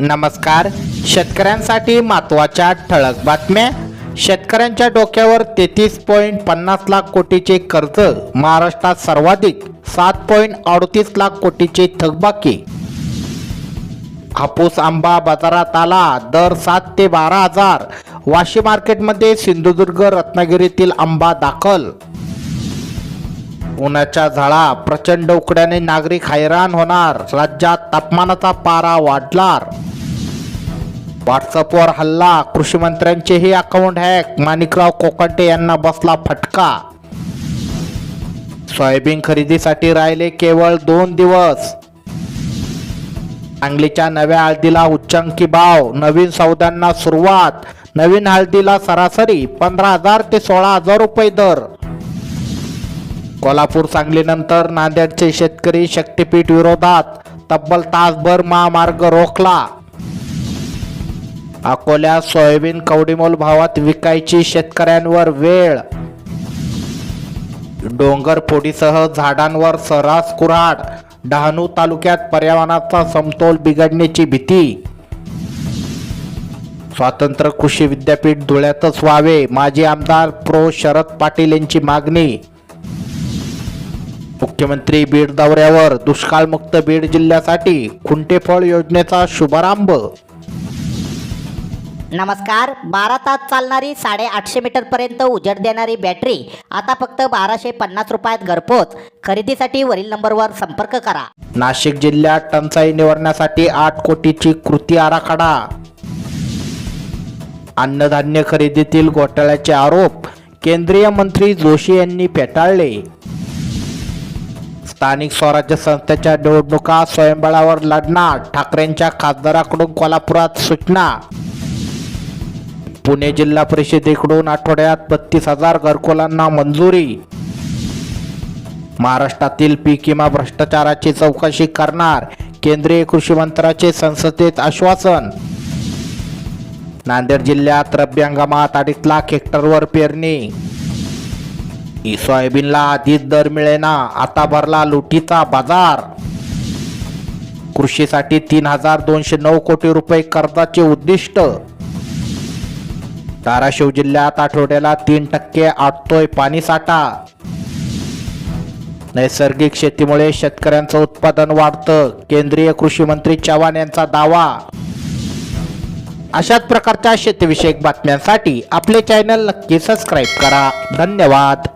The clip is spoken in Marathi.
नमस्कार. शेतकऱ्यांसाठी महत्त्वाच्या ठळक बातम्या. शेतकऱ्यांच्या डोक्यावर तेहतीस पॉईंट पन्नास लाख कोटीचे कर्ज. महाराष्ट्रात सर्वाधिक सात पॉईंट अडतीस लाख कोटीचे थकबाकी. हापूस आंबा बाजारात आला. दर सात ते बारा हजार. वाशी मार्केटमध्ये सिंधुदुर्ग रत्नागिरीतील आंबा दाखल. उन्हाच्या झाडा प्रचंड उकड्याने नागरिक हैराण होणार. राज्यात तापमानाचा पारा वाढणार. व्हॉट्सअपवर हल्ला कृषी मंत्र्यांचेही अकाउंट हॅक माणिकराव कोकाटे यांना बसला फटका. सोयाबीन खरेदीसाठी राहिले केवळ दोन दिवस. सांगलीच्या नव्या हळदीला उच्चांकी भाव नवीन सौद्यांना सुरुवात. नवीन हळदीला सरासरी पंधरा हजार ते सोळा हजार रुपये दर. कोल्हापूर सांगलीनंतर नांदेडचे शेतकरी शक्तीपीठ विरोधात तब्बल तासभर महामार्ग रोखला. अकोल्यात सोयाबीन कवडीमोल भावात विकायची शेतकऱ्यांवर वेळ. डोंगर फोडीसह झाडांवर सर्रास कुऱ्हाड. डहाणू तालुक्यात पर्यावरणाचा समतोल बिघडण्याची भीती. स्वातंत्र्य कृषी विद्यापीठ धुळ्यातच व्हावे माजी आमदार प्रो. शरद पाटील यांची मागणी. मुख्यमंत्री बीड दौऱ्यावर दुष्काळमुक्त बीड जिल्ह्यासाठी खुंटेफळ योजनेचा शुभारंभ. नमस्कार बारा तास चालणारी साडेआठशे मीटरपर्यंत उजेड देणारी बॅटरी आता फक्त बाराशे पन्नास रुपयात घरपोच. खरेदीसाठी वरील नंबरवर संपर्क करा. नाशिक जिल्ह्यात टंचाई निवारण्यासाठी आठ कोटीची कृती आराखडा. अन्नधान्य खरेदीतील घोटाळ्याचे आरोप केंद्रीय मंत्री जोशी यांनी फेटाळले. स्थानिक स्वराज्य संस्थेच्या निवडणुका स्वयंबळावर लढणार. ठाकरेंच्या खासदाराकडून कोल्हापुरात सूचना पुणे जिल्हा परिषदेकडून आठवड्यात बत्तीस हजार घरकुलांना मंजुरी. महाराष्ट्रातील पीक विमा भ्रष्टाचाराची चौकशी करणार. केंद्रीय कृषी मंत्र्याचे संसदेत आश्वासन. नांदेड जिल्ह्यात रब्बी हंगामात अडीच लाख हेक्टरवर पेरणी. सोयाबीनला आधीच दर मिळेना. आता भरला लुटीचा बाजार. कृषीसाठी तीन हजार दोनशे नऊ कोटी रुपये कर्जाचे उद्दिष्ट. धाराशिव जिल्ह्यात आठवड्याला तीन टक्के आटतोय पाणीसाठा नैसर्गिक शेतीमुळे शेतकऱ्यांचं उत्पादन वाढतं. केंद्रीय कृषी मंत्री चव्हाण यांचा दावा. अशाच प्रकारच्या शेतीविषयक बातम्यांसाठी आपले चॅनल नक्की सबस्क्राईब करा. धन्यवाद.